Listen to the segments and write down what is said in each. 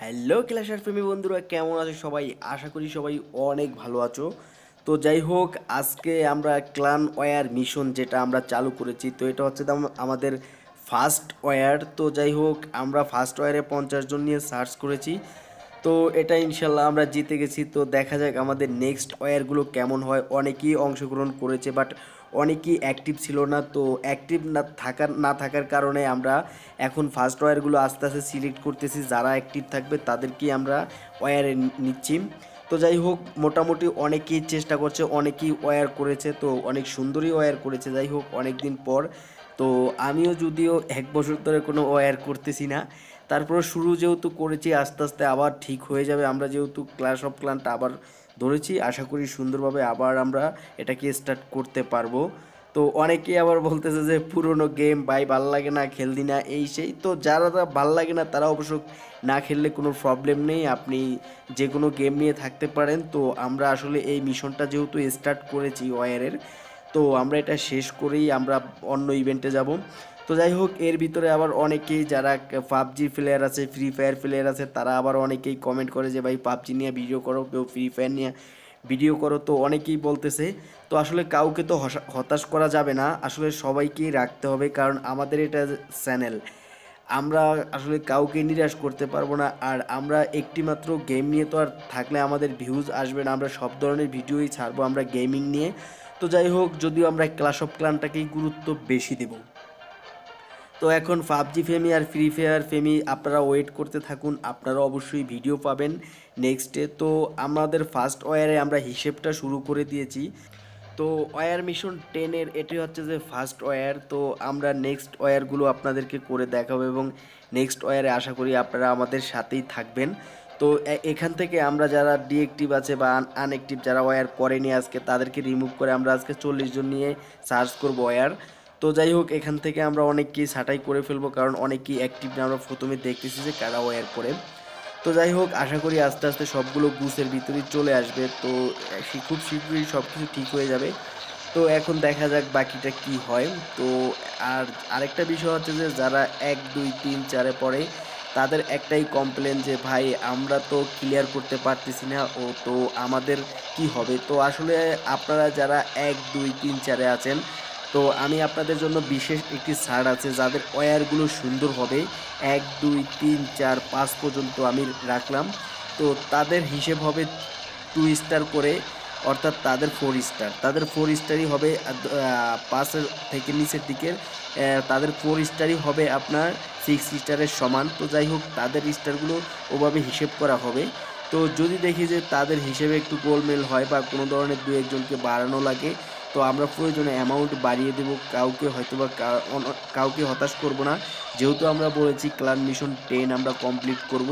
Hello ক্লাসার প্রেমী বন্ধুরা, কেমন আছো সবাই? আশা করি সবাই অনেক ভালো আছো। তো যাই হোক, আজকে আমরা ক্লান ওয়ার মিশন যেটা আমরা চালু করেছি, তো এটা হচ্ছে আমাদের ফার্স্ট ওয়ার। তো যাই হোক, আমরা ফার্স্ট ওয়ারে পঞ্চাশ জন নিয়ে সার্চ করেছি। তো এটা ইনশাল্লাহ আমরা জিতে গেছি। তো দেখা যাক আমাদের নেক্সট ওয়্যারগুলো কেমন হয়। অনেকেই অংশগ্রহণ করেছে বাট অনেকেই অ্যাক্টিভ ছিল না। তো অ্যাক্টিভ না থাকার না থাকার কারণে আমরা এখন ফার্স্ট ওয়ারগুলো আস্তে আস্তে সিলেক্ট করতেছি। যারা অ্যাক্টিভ থাকবে, তাদেরকেই আমরা ওয়্যারে নিচ্ছি। তো যাই হোক, মোটামুটি অনেকেই চেষ্টা করছে, অনেকেই ওয়ার করেছে। তো অনেক সুন্দরই ওয়ার করেছে। যাই হোক অনেক দিন পর। তো আমিও যদিও এক বছর ধরে কোনো ওয়্যার করতেছি না। তারপর শুরু যেহেতু করেছি, আস্তে আস্তে আবার ঠিক হয়ে যাবে। আমরা যেহেতু ক্লাস অফ ক্লান্ট আবার ধরেছি, আশা করি সুন্দরভাবে আবার আমরা এটাকে স্টার্ট করতে পারব। তো অনেকেই আবার বলতেছে যে, পুরনো গেম ভাই, ভালো লাগে না খেলদি না, এই সেই। তো যারা যারা ভালো লাগে না, তারা অবশ্য না খেললে কোনো প্রবলেম নেই। আপনি যে কোনো গেম নিয়ে থাকতে পারেন। তো আমরা আসলে এই মিশনটা যেহেতু স্টার্ট করেছি ওয়ারের, তো আমরা এটা শেষ করেই আমরা অন্য ইভেন্টে যাব। তো যাই হোক, এর ভিতরে আবার অনেকেই যারা পাবজি প্লেয়ার আছে ফ্রি ফায়ার প্লেয়ার আছে, তারা আবার অনেকেই কমেন্ট করে যে, ভাই, পাবজি নিয়ে ভিডিও করো, কেউ ফ্রি ফায়ার নিয়ে ভিডিও করো। তো অনেকেই বলতেছে, তো আসলে কাউকে তো হতাশ করা যাবে না। আসলে সবাইকেই রাখতে হবে, কারণ আমাদের এটা চ্যানেল আমরা আসলে কাউকে নিরাশ করতে পারব না, আর আমরা একটিমাত্র গেম নিয়ে তো আর থাকলে আমাদের ভিউজ আসবে না। আমরা সব ধরনের ভিডিওই ছাড়বো আমরা গেমিং নিয়ে। তো যাই হোক, যদিও আমরা ক্লাস অফ ক্লানটাকেই গুরুত্ব বেশি দেবো। তো এখন পাবজি ফেমি আর ফ্রি ফায়ার ফেমি আপনারা ওয়েট করতে থাকুন, আপনারা অবশ্যই ভিডিও পাবেন নেক্সটে তো আমাদের ফার্স্ট ওয়ারে আমরা হিসেবটা শুরু করে দিয়েছি। তো ওয়ার মিশন টেনের এটি হচ্ছে যে ফার্স্ট ওয়ার তো আমরা নেক্সট ওয়ারগুলো আপনাদেরকে করে দেখাবো এবং নেক্সট ওয়ারে আশা করি আপনারা আমাদের সাথেই থাকবেন। তো এখান থেকে আমরা যারা ডিএক্টিভ আছে বা আনএক্টিভ যারা ওয়ার করেনি আজকে, তাদেরকে রিমুভ করে আমরা আজকে চল্লিশ জন নিয়ে সার্চ করব ওয়ার তো যাই হোক, এখান থেকে আমরা অনেককেই ছাঁটাই করে ফেলব, কারণ অনেকেই অ্যাক্টিভ আমরা প্রথমে দেখতেছি যে কারা ওয়ার করে। তো যাই হোক, আশা করি আস্তে আস্তে সবগুলো গুসের ভিতরে চলে আসবে। তো খুব শীঘ্রই সব কিছু ঠিক হয়ে যাবে। তো এখন দেখা যাক বাকিটা কি হয়। তো, আর আরেকটা বিষয় হচ্ছে যে, যারা এক, দুই, তিন, চারে পড়ে, তাদের একটাই কমপ্লেন যে, ভাই, আমরা তো ক্লিয়ার করতে পারতেছি না। ও, তো আমাদের কি হবে? তো আসলে আপনারা যারা এক, দুই, তিন, চারে আছেন তো আমি আপনাদের জন্য বিশেষ একটি ছাড় আছে যাদের ওয়্যারগুলো সুন্দর হবে। এক, দুই, তিন, চার, পাঁচ পর্যন্ত আমি রাখলাম। তো তাদের হিসেব হবে টু স্টার করে, অর্থাৎ তাদের ফোর স্টার তাদের ফোর স্টারই হবে পাঁচের থেকে নিচের দিকের তাদের ফোর স্টারই হবে আপনার সিক্স স্টারের সমান। তো যাই হোক, তাদের স্টারগুলো ওভাবে হিসেব করা হবে। তো যদি দেখি যে তাদের হিসেবে একটু গোলমেল হয় বা কোনো ধরনের দু একজনকে বাড়ানো লাগে তো আমরা প্রয়োজনে অ্যামাউন্ট বাড়িয়ে দেব। কাউকে হয়তো বা কাউকে হতাশ করব না। যেহেতু আমরা বলেছি ক্লান মিশন টেন আমরা কমপ্লিট করব।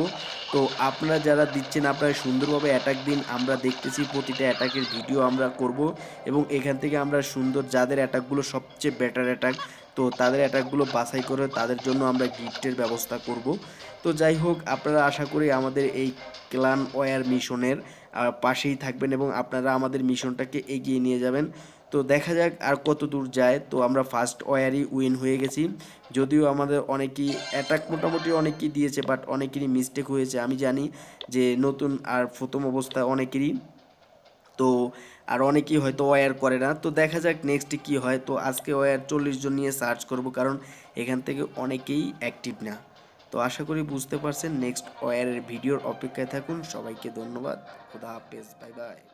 তো আপনারা যারা দিচ্ছেন, আপনারা সুন্দরভাবে অ্যাটাক দিন। আমরা দেখতেছি প্রতিটা অ্যাটাকের ভিডিও আমরা করব এবং এখান থেকে আমরা সুন্দর যাদের অ্যাটাকগুলো সবচেয়ে বেটার অ্যাটাক তো তাদের অ্যাটাকগুলো বাছাই করে তাদের জন্য আমরা গিফটের ব্যবস্থা করব। তো যাই হোক, আপনারা আশা করি আমাদের এই ক্লান ওয়ার মিশনের পাশেই থাকবেন এবং আপনারা আমাদের মিশনটাকে এগিয়ে নিয়ে যাবেন। তো দেখা যাক আর কত দূর যায়। তো আমরা ফার্স্ট ওয়ারই উইন হয়ে গেছি। যদিও আমাদের অনেকেই অ্যাটাক মোটামুটি অনেকেই দিয়েছে বাট অনেকেরই মিস্টেক হয়েছে। আমি জানি যে নতুন আর প্রথম অবস্থায় অনেকেরই। তো আর অনেকেই হয়তো ওয়ার করে না। তো দেখা যাক নেক্সটে কি হয়। তো আজকে ওয়ার চল্লিশ জন নিয়ে সার্চ করব, কারণ এখান থেকে অনেকেই অ্যাক্টিভ না। তো আশা করি বুঝতে পারছেন নেক্সট ওয়ারের ভিডিওর অপেক্ষায় থাকুন। সবাইকে ধন্যবাদ। খুদা হাফেজ। Bye bye